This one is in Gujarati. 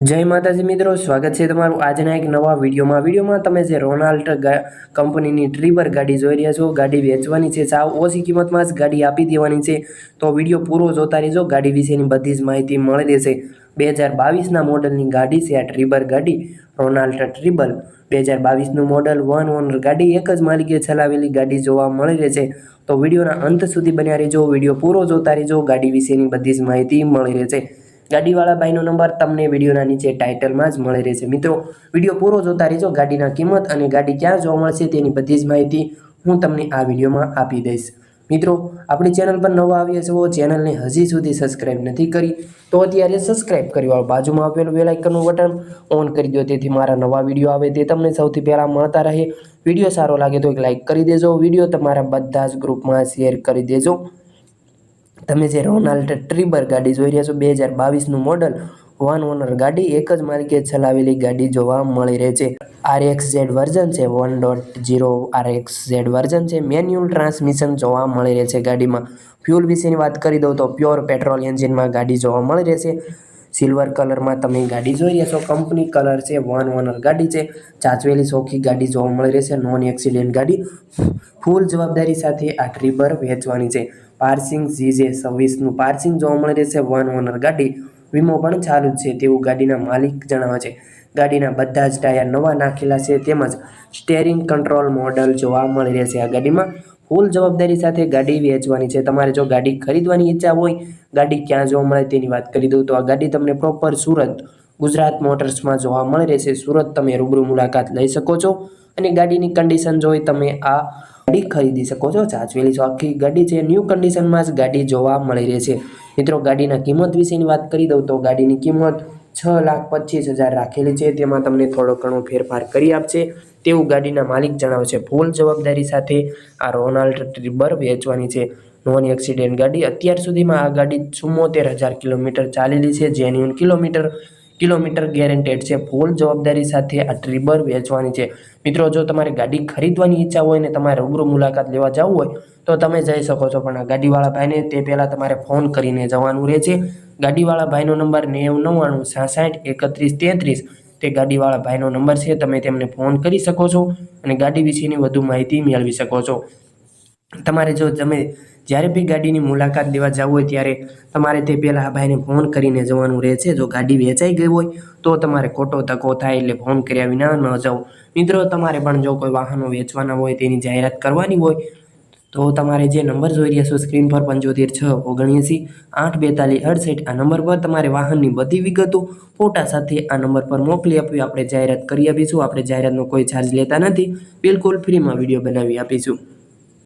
જય માતાજી મિત્રો, સ્વાગત છે તમારું આજના એક નવા વિડીયોમાં. વિડીયોમાં તમે જે રોનાલ્ડ કંપનીની ટ્રીબર ગાડી જોઈ રહ્યા છો, ગાડી વેચવાની છે, સાવ ઓછી કિંમતમાં જ ગાડી આપી દેવાની છે. તો વીડિયો પૂરો જોતા રહેજો, ગાડી વિશેની બધી જ માહિતી મળી રહેશે. બે હજાર બાવીસના મોડલની ગાડી છે આ ટ્રીબર ગાડી, રોનાલ્ડ ટ્રીબલ બે હજાર બાવીસનું મોડલ વન ઓનર ગાડી, એક જ માલિકે ચલાવેલી ગાડી જોવા મળી રહે છે. તો વિડીયોના અંત સુધી બન્યા રહેજો, વીડિયો પૂરો જોતા રહેજો, ગાડી વિશેની બધી જ માહિતી મળી રહેશે ગાડીવાળા ભાઈનો નંબર તમને વિડીયોના નીચે ટાઇટલમાં જ મળી રહેશે. મિત્રો, વીડિયો પૂરો જોતા રહેજો, ગાડીના કિંમત અને ગાડી ક્યાં જોવા મળશે તેની બધી જ માહિતી હું તમને આ વિડીયોમાં આપી દઈશ. મિત્રો, આપણી ચેનલ પર નવા આવ્યા છો, ચેનલને હજી સુધી સબસ્ક્રાઇબ નથી કરી, તો અત્યારે સબસ્ક્રાઇબ કરી વાળો બાજુમાં આપેલું બેલ બટન ઓન કરી દો તેથી મારા નવા વીડિયો આવે તે તમને સૌથી પહેલાં મળતા રહે. વીડિયો સારો લાગે તો એક લાઇક કરી દેજો, વીડિયો તમારા બધા જ ગ્રુપમાં શેર કરી દેજો. તમે જે રોનાલ્ડ ટ્રીબર ગાડી જોઈ રહ્યા છો, બે હજાર બાવીસનું મોડલ, વન ઓનર ગાડી, એક જ માલિકે ચલાવેલી ગાડી જોવા મળી રહે છે. આર એક્સ ઝેડ વર્ઝન છે, one dot zero R X Z version છે, મેન્યુઅલ ટ્રાન્સમિશન જોવા મળી રહે છે ગાડીમાં. ફ્યુલ વિશેની વાત કરી દઉં તો પ્યોર પેટ્રોલ એન્જિનમાં ગાડી જોવા મળી રહેશે સિલ્વર કલરમાં તમે ગાડી જોઈ રહ્યા છો, કંપની કલર છે, વન ઓનર ગાડી છે, ચાચવેલી ચોખ્ખી ગાડી જોવા મળી રહેશે નોન એક્સિડન્ટ ગાડી. ફૂલ જવાબદારી સાથે આ ટ્રીબર વેચવાની છે. પાર્સિંગ જીજે છવ્વીસનું પાર્સિંગ જોવા મળી રહેશે વન ઓનર ગાડી વીમો પણ ચાલુ છે. તેવું ગાડીના માલિક જણાવે છે. ગાડીના બધા જ ટાયર નવા નાખેલા છે. તેમજ સ્ટેરિંગ કંટ્રોલ મોડલ જોવા મળી રહેશે આ ગાડીમાં ફૂલ જવાબદારી સાથે ગાડી વેચવાની છે. તમારે જો ગાડી ખરીદવાની ઈચ્છા હોય, ગાડી ક્યાં જોવા મળે તેની વાત કરી દઉં. તો આ ગાડી તમને પ્રોપર સુરત, ગુજરાત મોટર્સમાં જોવા મળી રહેશે સુરત તમે રૂબરૂ મુલાકાત લઈ શકો છો. અને ગાડીની કન્ડિશન જોઈ તમે આ ગાડી ખરીદી શકો છો? ચાચવેલી છો. આખી ગાડી છે. ન્યૂ કન્ડિશનમાં જ ગાડી જોવા મળી રહે છે. મિત્રો, ગાડીના કિંમત વિશેની વાત કરી દઉં તો ગાડીની કિંમત છ લાખ પચીસ હજાર રાખેલી છે. તેમાં તમને થોડો ઘણો ફેરફાર કરી આપશે. તેવું ગાડીના માલિક જણાવે છે ફૂલ જવાબદારી સાથે આ રોનાલ્ડ ટ્રીબર વેચવાની છે. નોન એક્સિડેન્ટ ગાડી અત્યાર સુધીમાં આ ગાડી ચુમ્મોતેર હજાર કિલોમીટર ચાલેલી છે. જેન્યુન કિલોમીટર કિલોમીટર ગેરંટેડ છે. ફૂલ જવાબદારી સાથે આ ટ્રીબર વેચવાની છે. મિત્રો, જો તમારે ગાડી ખરીદવાની ઈચ્છા હોય ને તમારે રૂબરૂ મુલાકાત લેવા જવું હોય, તો તમે જઈ શકો છો. પણ આ ગાડીવાળા ભાઈને તે પહેલાં તમારે ફોન કરીને જવાનું રહે છે ગાડીવાળા ભાઈનો નંબર નેવું નવ્વાણું, સાસઠ, એકત્રીસ, તેત્રીસ. તે ગાડીવાળા ભાઈનો નંબર છે. તમે તેમને ફોન કરી શકો છો અને ગાડી વિશેની વધુ માહિતી મેળવી શકો છો. તમારે જો તમે જ્યારે બી ગાડીની મુલાકાત લેવા જવું હોય ત્યારે તમારે તે પહેલાં આ ભાઈને ફોન કરીને જવાનું રહે છે જો ગાડી વેચાઈ ગઈ હોય તો તમારે ખોટો ધક્કો થાય એટલે ફોન કર્યા વિના ન જાઓ. મિત્રો, તમારે પણ જો કોઈ વાહનો વેચવાના હોય તેની જાહેરાત કરવાની હોય તો તમારે જે નંબર જોઈ રહ્યા છો, સ્ક્રીન પર પંચોતેર છ ઓગણએંસી આઠ બેતાલીસ અડસઠ, આ નંબર પર તમારે વાહનની બધી વિગતો ફોટા સાથે આ નંબર પર મોકલી આપવી. આપણે જાહેરાત કરી આપીશું. આપણે જાહેરાતનો કોઈ ચાર્જ લેતા નથી. બિલકુલ ફ્રીમાં વીડિયો બનાવી આપીશું.